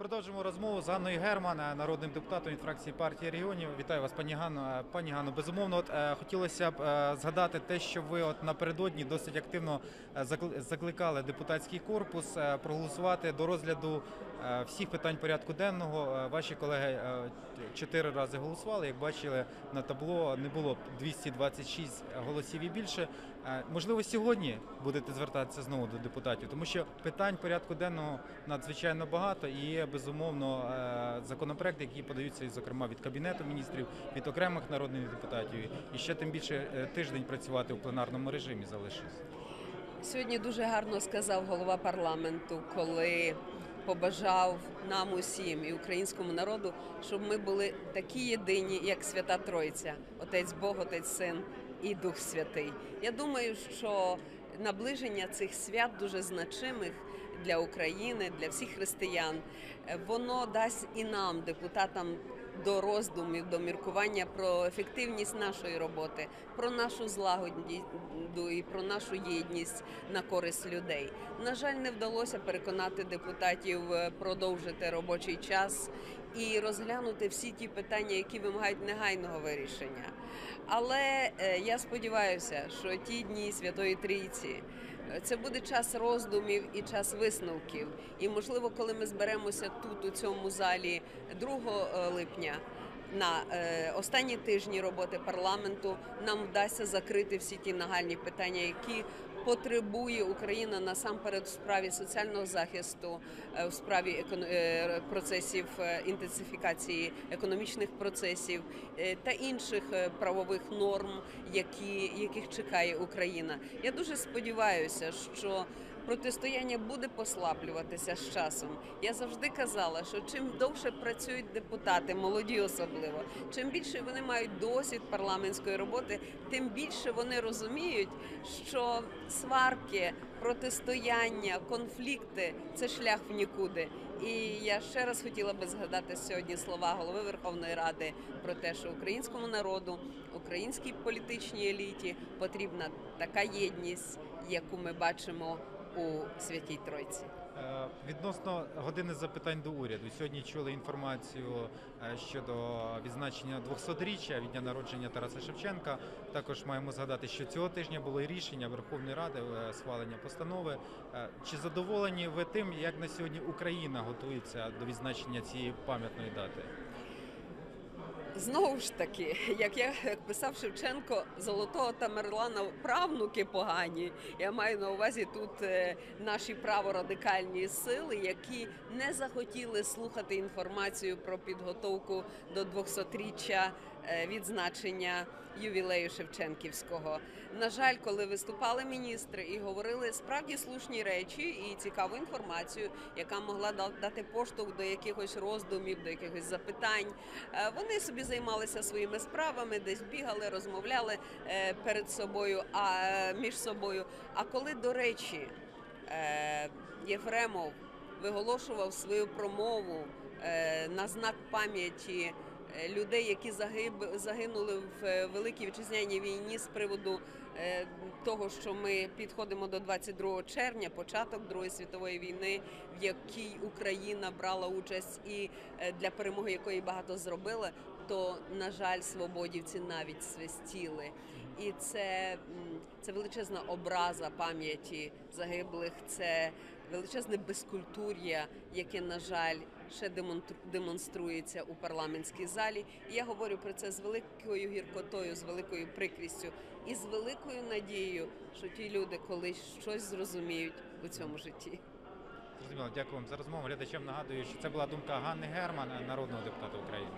Продовжимо розмову з Ганною Герман, е, народним депутатом від фракції партії регіонів. Вітаю вас, пані Ганно. Е, Пані Ганно, безумовно, от, е, хотілося б е, згадати те, що ви от напередодні досить активно е, закликали депутатський корпус е, проголосувати до розгляду е, всіх питань порядку денного. Ваші колеги е, чотири рази голосували. Як бачили на табло, не було 226 голосів і більше. Е, Можливо, сьогодні будете звертатися знову до депутатів, тому що питань порядку денного надзвичайно багато і безумовно е, законопроекти, які подаються, зокрема, від кабінету міністрів, від окремих народних депутатів. І ще тим більше е, тиждень працювати у пленарному режимі залишився. Сьогодні дуже гарно сказав голова парламенту, коли побажав нам усім і українському народу, щоб ми були такі єдині, як Свята Тройця, Отець Бог, Отець Син і Дух Святий. Я думаю, що наближення цих свят дуже значимих для України, для всіх християн, е, воно дасть і нам, депутатам, до роздумів, до міркування про ефективність нашої роботи, про нашу злагоду і про нашу єдність на користь людей. На жаль, не вдалося переконати депутатів е, продовжити робочий час і розглянути всі ті питання, які вимагають негайного вирішення. Але е, я сподіваюся, що ті дні Святої Трійці. Е, Це буде час роздумів і час висновків. І можливо, коли ми зберемося тут, у цьому залі 2 липня. На е, останні тижні роботи парламенту нам вдасться закрити всі ті нагальні питання, які потребує Україна насамперед в справі соціального захисту, е, в справі е, процесів е, інтенсифікації економічних процесів та інших правових норм, які, яких чекає Україна. Я дуже сподіваюся, що протистояння буде послаблюватися з часом. Я завжди казала, що чим довше працюють депутати, молоді особливо, чим більше вони мають досвід парламентської роботи, тим більше вони розуміють, що сварки, протистояння, конфлікти це шлях в нікуди. І я ще раз хотіла би згадати сьогодні слова голови Верховної Ради про те, що українському народу, українській політичній еліті потрібна така єдність, яку ми бачимо у Святій Тройці. Е, Відносно години запитань до уряду. Сьогодні чули інформацію е, щодо відзначення 200-річчя від дня народження Тараса Шевченка. Також маємо згадати, що цього тижня було рішення Верховної Ради е, схвалення постанови. Чи задоволені ви тим, як на сьогодні Україна готується до відзначення цієї пам'ятної дати? Знову ж таки, як я як писав Шевченко, золотого Тамерлана правнуки погані. Я маю на увазі тут е, наші праворадикальні сили, які не захотіли слухати інформацію про підготовку до 200-річчя е, відзначення ювілею Шевченківського. На жаль, коли виступали міністри і говорили справді слушні речі і цікаву інформацію, яка могла дати поштовх до якихось роздумів, до якихось запитань, е, вони собі займалися своїми справами, десь бігали, розмовляли е, перед собою, а е, між собою. А коли, до речі, е, Єфремов виголошував свою промову е, на знак пам'яті е, людей, які загинули в е, Великій Вітчизняній війні з приводу е, того, що ми підходимо до 22 червня, початок Другої світової війни, в якій Україна брала участь і е, для перемоги якої багато зробила, то на жаль, свободівці навіть свистіли. І це, це величезна образа пам'яті загиблих. Це величезне безкультур'я, яке, на жаль, ще демонструється у парламентській залі. І я говорю про це з великою гіркотою, з великою прикрістю і з великою надією, що ті люди колись щось зрозуміють у цьому житті. Зрозуміло, дякую вам за розмову. Глядачам нагадую, що це була думка Ганни Герман, народного депутата України.